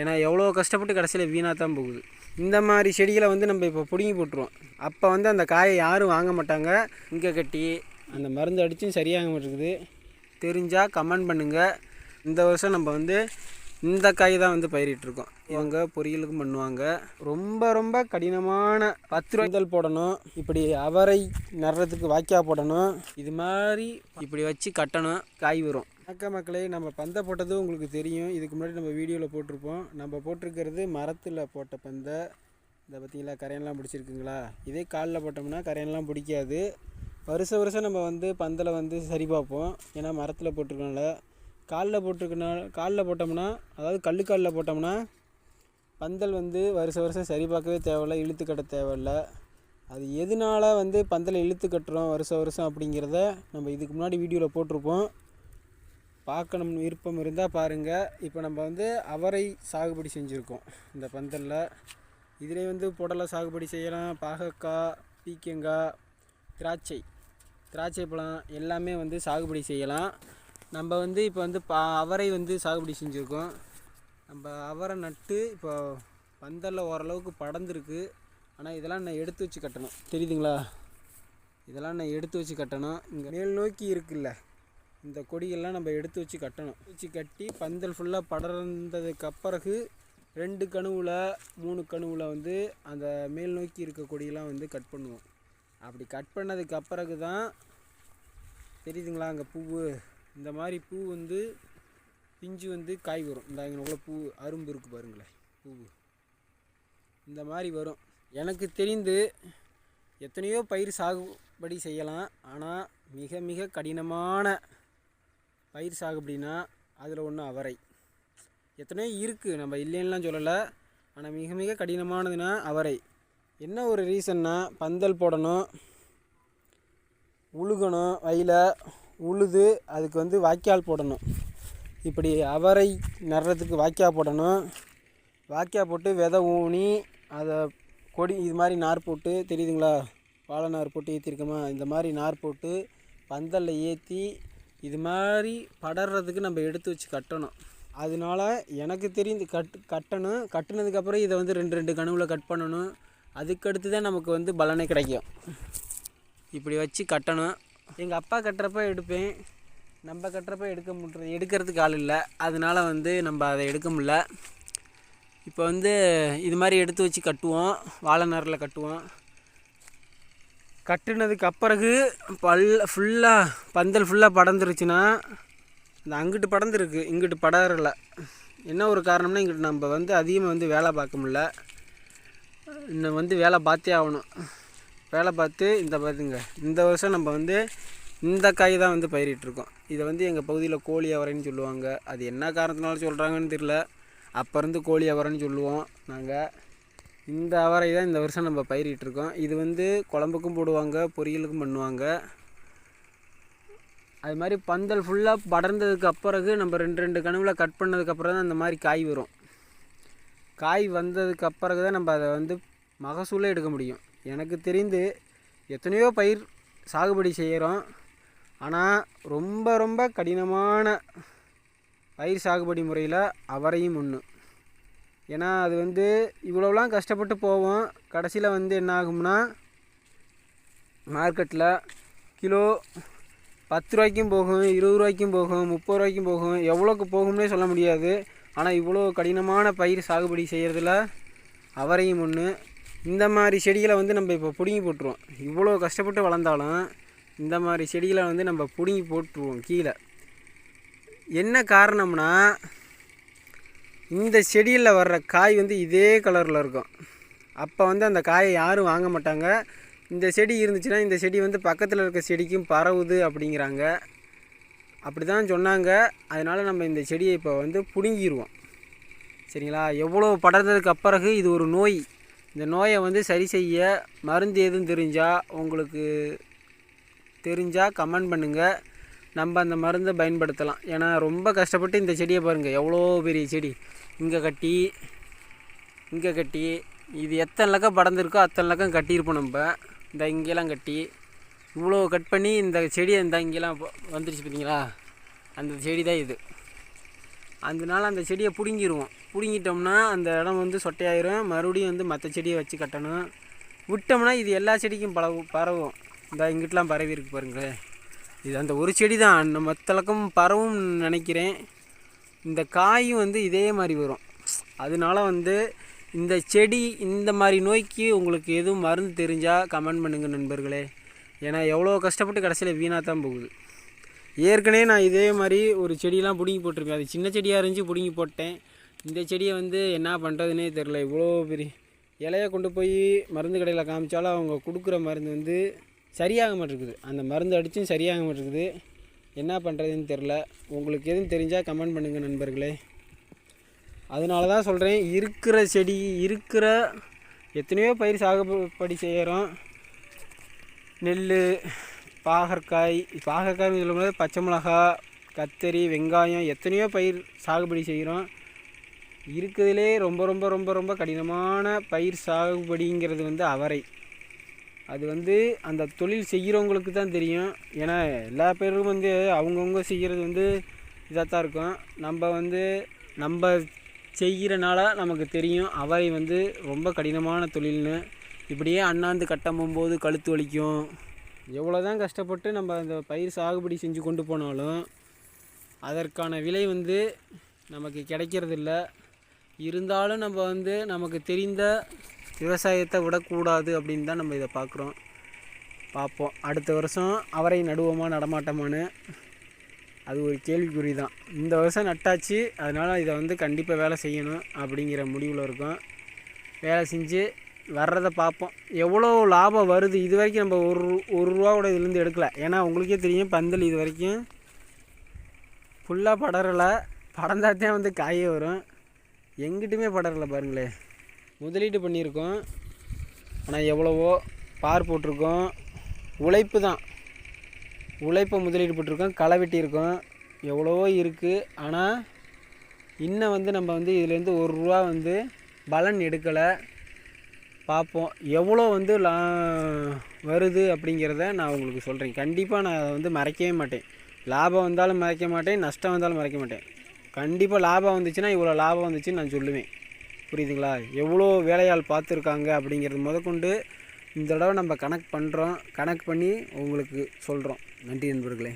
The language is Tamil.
ஏன்னா எவ்வளோ கஷ்டப்பட்டு கடைசியில் வீணாக தான் போகுது. இந்த மாதிரி செடிகளை வந்து நம்ம இப்போ பிடுங்கி போட்டுருவோம். அப்போ வந்து அந்த காயை யாரும் வாங்க மாட்டாங்க. இங்கே கட்டி அந்த மருந்து அடித்தும் சரியாக மாட்டேங்குது தெரிஞ்சால் கமெண்ட் பண்ணுங்கள் இந்த வருஷம் நம்ம வந்து இந்த காய் தான் வந்து பயிரிட்டுருக்கோம் இவங்க பொரியலுக்கும் பண்ணுவாங்க. ரொம்ப ரொம்ப கடினமான பத்து ரூபாய்தல் போடணும். இப்படி அவரை நடுறதுக்கு வாய்க்கா போடணும். இது மாதிரி இப்படி வச்சு கட்டணும். காய் வரும். வணக்க மக்களே நம்ம பந்தை போட்டது உங்களுக்கு தெரியும். இதுக்கு முன்னாடி நம்ம வீடியோவில் போட்டிருப்போம். நம்ம போட்டிருக்கிறது மரத்தில் போட்ட பந்தை. இதை பார்த்தீங்களா கரையெல்லாம் பிடிச்சிருக்குங்களா? இதே காலில் போட்டோம்னா கரையெல்லாம் பிடிக்காது. வருஷம் வருஷம் நம்ம வந்து பந்தில் வந்து சரி பார்ப்போம். ஏன்னா மரத்தில் போட்டிருக்கனால காலில் போட்டிருக்கனால காலில் போட்டோம்னா அதாவது கல் காலில் போட்டோம்னா பந்தல் வந்து வருஷ வருஷம் சரி பார்க்கவே தேவையில்ல இழுத்து கட்ட தேவையில்ல. அது எதனால வந்து பந்தலை இழுத்து கட்டுறோம் வருஷ வருஷம் அப்படிங்கிறத நம்ம இதுக்கு முன்னாடி வீடியோவில் போட்டிருப்போம். பார்க்கணும்னு விருப்பம் இருந்தால் பாருங்கள் இப்போ நம்ம வந்து அவரை சாகுபடி செஞ்சுருக்கோம். இந்த பந்தலில். இதிலே வந்து புடலை சாகுபடி செய்யலாம். பாகக்காய் பீக்கங்காய் திராட்சை. திராட்சை பழம் எல்லாமே வந்து சாகுபடி செய்யலாம். நம்ம வந்து இப்போ வந்து பா அவரை வந்து சாகுபடி செஞ்சுருக்கோம். நம்ம அவரை நட்டு இப்போ பந்தலில் ஓரளவுக்கு படர்ந்துருக்கு. ஆனால் இதெல்லாம் நான் எடுத்து வச்சு கட்டணும். தெரியுதுங்களா? இதெல்லாம் நான் எடுத்து வச்சு கட்டணும். இங்கே மேல் நோக்கி இருக்குல்ல. இந்த கொடியெல்லாம் நம்ம எடுத்து வச்சு கட்டணும். வச்சு கட்டி பந்தல் ஃபுல்லாக படர்ந்ததுக்கு பிறகு ரெண்டு கணுவில் மூணு கணுவில் வந்து அந்த மேல் நோக்கி இருக்க கொடியெல்லாம் வந்து கட் பண்ணுவோம். அப்படி கட் பண்ணதுக்கு அப்புறகு தான் தெரியுதுங்களா அங்கே பூவு? இந்த மாதிரி பூ வந்து பிஞ்சு வந்து காய் வரும். இந்த இங்கே பூ அரும்பு இருக்குது பாருங்களேன் பூவு. இந்த மாதிரி வரும். எனக்கு தெரிந்து எத்தனையோ பயிர் சாகுபடி செய்யலாம். ஆனால் மிக மிக கடினமான பயிர் சாகுபடினா அதில் ஒன்று அவரை. எத்தனையோ இருக்குது நம்ம இல்லைன்னுலாம் சொல்லலை. ஆனால் மிக மிக கடினமானதுன்னா அவரை. என்ன ஒரு ரீசன்னா பந்தல் போடணும் உழுகணும் வயல உழுது அதுக்கு வந்து வாய்க்கால் போடணும். இப்படி அவரை நடுறதுக்கு வாய்க்கால் போடணும். வாய்க்கால் போட்டு விதை ஊனி அதை கொடி இது மாதிரி நார் போட்டு தெரியுதுங்களா? வாழை நார் போட்டு ஏற்றிருக்கோமா இந்த மாதிரி நார் போட்டு பந்தலில் ஏற்றி இது மாதிரி படர்றதுக்கு நம்ம எடுத்து வச்சு கட்டணும். அதனால எனக்கு தெரிந்து கட் கட்டணும். கட்டினதுக்கப்புறம் இதை வந்து ரெண்டு ரெண்டு கனவுல கட் பண்ணணும். அதுக்கடுத்து தான் நமக்கு வந்து பலனே கிடைக்கும். இப்படி வச்சு கட்டணும். எங்கள் அப்பா கட்டுறப்ப எடுப்பேன். நம்ம கட்டுறப்ப எடுக்க முடியறது எடுக்கிறதுக்கு ஆள் இல்லை. அதனால் வந்து நம்ம அதை எடுக்க முடில இப்போ வந்து இது மாதிரி எடுத்து வச்சு கட்டுவோம். வாழை நேரில் கட்டுவோம். கட்டினதுக்கு அப்புறகு பல் ஃபுல்லாக பந்தல் ஃபுல்லாக படர்ந்துருச்சுன்னா இந்த அங்கிட்டு படர்ந்துருக்கு இங்கிட்டு படரல. என்ன ஒரு காரணம்னா இங்கிட்டு நம்ம வந்து அதிகமாக வந்து வேலை பார்க்க முடில இன்னும் வந்து வேலை பார்த்தே ஆகணும். வேலை பார்த்து இந்த பார்த்துங்க இந்த வருஷம் நம்ம வந்து இந்த காய் தான் வந்து பயிரிட்டிருக்கோம் இதை வந்து எங்கள் பகுதியில் கோழி அவரைன்னு சொல்லுவாங்க. அது என்ன காரணத்தினால சொல்கிறாங்கன்னு தெரில அப்போ இருந்து கோழி அவரைன்னு சொல்லுவோம் நாங்கள் இந்த அவரை தான் இந்த வருஷம் நம்ம பயிரிட்டிருக்கோம் இது வந்து குழம்புக்கும் போடுவாங்க பொரியலுக்கும் பண்ணுவாங்க. அது மாதிரி பந்தல் ஃபுல்லாக படர்ந்ததுக்கு அப்புறகு நம்ம ரெண்டு ரெண்டு கனவுல கட் பண்ணதுக்கப்புறம் தான் அந்த மாதிரி காய் வரும். காய் வந்ததுக்கு அப்புறகு தான் நம்ம அதை வந்து மகசூலே எடுக்க முடியும். எனக்கு தெரிந்து எத்தனையோ பயிர் சாகுபடி செய்கிறோம் ஆனால் ரொம்ப ரொம்ப கடினமான பயிர் சாகுபடி முறையில் அவரையும் ஒன்று ஏன்னா அது வந்து இவ்வளோலாம் கஷ்டப்பட்டு போவோம். கடைசியில் வந்து என்ன ஆகும்னா மார்க்கெட்டில் கிலோ பத்து ரூபாய்க்கும் போகும் இருபது ரூபாய்க்கும் போகும் முப்பது ரூபாய்க்கும் போகும் எவ்வளோக்கு போகும்னே சொல்ல முடியாது. ஆனால் இவ்வளோ கடினமான பயிர் சாகுபடி செய்கிறதுல அவரையும் ஒன்று இந்த மாதிரி செடிகளை வந்து நம்ம இப்போ பிடுங்கி போட்டுருவோம். இவ்வளோ கஷ்டப்பட்டு வளர்ந்தாலும் இந்த மாதிரி செடிகளை வந்து நம்ம பிடுங்கி போட்டுருவோம் கீழே. என்ன காரணம்னா இந்த செடியில் வர்ற காய் வந்து இதே கலரில் இருக்கும். அப்போ வந்து அந்த காயை யாரும் வாங்க மாட்டாங்க. இந்த செடி இருந்துச்சுன்னா இந்த செடி வந்து பக்கத்தில் இருக்க செடிக்கும் பரவுது அப்படிங்கிறாங்க. அப்படி தான் சொன்னாங்க. அதனால் நம்ம இந்த செடியை இப்போ வந்து பிடுங்கிடுவோம் சரிங்களா? எவ்வளோ படர்ந்ததுக்கு அப்பிறகு இது ஒரு நோய். இந்த நோயை வந்து சரி செய்ய மருந்து எதுவும் தெரிஞ்சால் உங்களுக்கு தெரிஞ்சால் கமெண்ட் பண்ணுங்கள் நம்ம அந்த மருந்தை பயன்படுத்தலாம். ஏன்னா ரொம்ப கஷ்டப்பட்டு இந்த செடியை பாருங்கள் எவ்வளோ பெரிய செடி. இங்கே கட்டி இங்கே கட்டி. இது எத்தனை லக்கம் படர்ந்துருக்கோ அத்தனை லக்கம் கட்டியிருப்போம் நம்ம. இந்த இங்கெல்லாம் கட்டி. இவ்வளோ கட் பண்ணி இந்த செடி இந்த இங்கெல்லாம் வந்துருச்சு பார்த்தீங்களா? அந்த செடி தான் இது. அதனால அந்த செடியை பிடுங்கிடுவோம் பிடுங்கிட்டோம்னா அந்த இடம் வந்து சொட்டையாயிரும். மறுபடியும் வந்து மற்ற செடியை வச்சு கட்டணும். விட்டோம்னா இது எல்லா செடிக்கும் பரவு பரவும். இந்த இங்கிட்டலாம் பரவி இருக்கு பாருங்களேன். இது அந்த ஒரு செடி தான் நம்ம மற்றளக்கம் பரவும் நினைக்கிறேன். இந்த காயும் வந்து இதே மாதிரி வரும். அதனால வந்து இந்த செடி இந்த மாதிரி நோய்க்கு உங்களுக்கு எதுவும் மருந்து தெரிஞ்சால் கமெண்ட் பண்ணுங்கள் நண்பர்களே. ஏன்னா எவ்வளோ கஷ்டப்பட்டு கடைசியில் வீணாக தான் போகுது. ஏற்கனவே நான் இதே மாதிரி ஒரு செடியெலாம் பிடுங்கி போட்டிருப்பேன் அது சின்ன செடியாக இருந்துச்சு பிடுங்கி போட்டேன். இந்த செடியை வந்து என்ன பண்ணுறதுனே தெரில இவ்வளோ பெரிய இலையை கொண்டு போய் மருந்து கடையில் காமிச்சாலும் அவங்க கொடுக்குற மருந்து வந்து சரியாக மாட்டேருக்குது. அந்த மருந்து அடித்தும் சரியாக மாட்டேங்குது என்ன பண்ணுறதுன்னு தெரில உங்களுக்கு எதுவும் தெரிஞ்சால் கமெண்ட் பண்ணுங்கள் நண்பர்களே. அதனால தான் சொல்கிறேன் இருக்கிற செடி இருக்கிற எத்தனையோ பயிர் சாகுபடி செய்கிறோம் நெல் பாகற்காய் பாகற்காய் சொல்லும்போது பச்சை மிளகா கத்தரி வெங்காயம் எத்தனையோ பயிர் சாகுபடி செய்கிறோம் இருக்கிறதுலே ரொம்ப ரொம்ப ரொம்ப ரொம்ப கடினமான பயிர் சாகுபடிங்கிறது வந்து அவரை. அது வந்து அந்த தொழில் செய்கிறவங்களுக்கு தான் தெரியும். ஏன்னா எல்லா பேரும் வந்து அவங்கவுங்க செய்கிறது வந்து இதாக தான் இருக்கும். நம்ம வந்து நம்ம செய்கிறனால நமக்கு தெரியும். அவரை வந்து ரொம்ப கடினமான தொழில்னு. இப்படியே அண்ணாந்து கட்டம்பும்போது போது கழுத்து வலிக்கும். எவ்வளோ தான் கஷ்டப்பட்டு நம்ம அந்த பயிர் சாகுபடி செஞ்சு கொண்டு போனாலும் அதற்கான விலை வந்து நமக்கு கிடைக்கிறதில்ல. இருந்தாலும் நம்ம வந்து நமக்கு தெரிந்த விவசாயத்தை விடக்கூடாது அப்படின்னு தான் நம்ம இதை பார்க்குறோம். பார்ப்போம். அடுத்த வருஷம் அவரை நடுவோமா நடமாட்டோமான்னு அது ஒரு கேள்விக்குறி தான். இந்த வருஷம் நட்டாச்சு அதனால் இதை வந்து கண்டிப்பாக வேலை செய்யணும் அப்படிங்கிற முடிவில் இருக்கோம். வேலை செஞ்சு வர்றதை பார்ப்போம். எவ்வளோ லாபம் வருது? இது வரைக்கும் நம்ம ஒரு ஒரு ரூபா கூட இதுலேருந்து எடுக்கலை. ஏன்னா உங்களுக்கே தெரியும் பந்தல் இது வரைக்கும் ஃபுல்லாக படரலை. படர்ந்தாத்தான் வந்து காயே வரும். எங்கிட்டுமே படரலை பாருங்களேன் முதலீடு பண்ணியிருக்கோம். ஆனால் எவ்வளவோ பார் போட்டிருக்கோம். உழைப்பு தான். உழைப்பை முதலீடு போட்டிருக்கோம். களை வெட்டியிருக்கோம். எவ்வளவோ இருக்குது ஆனால் இன்னும் வந்து நம்ம வந்து இதுலேருந்து ஒரு ரூபா வந்து பலன் எடுக்கலை. பார்ப்போம். எவ்வளோ வந்து லா வருது அப்படிங்கிறத நான் உங்களுக்கு சொல்கிறேன் கண்டிப்பாக நான் அதை வந்து மறைக்கவே மாட்டேன். லாபம் வந்தாலும் மறைக்க மாட்டேன். நஷ்டம் வந்தாலும் மறைக்க மாட்டேன். கண்டிப்பாக லாபம் வந்துச்சுன்னா இவ்வளோ லாபம் வந்துச்சுன்னு நான் சொல்லுவேன். புரியுதுங்களா? எவ்வளோ வேலையாள் பார்த்துருக்காங்க அப்படிங்கிறது முதற்கொண்டு இந்த தடவை நம்ம கணக்கு பண்ணுறோம் கணக்கு பண்ணி உங்களுக்கு சொல்கிறோம் நன்றி நண்பர்களே.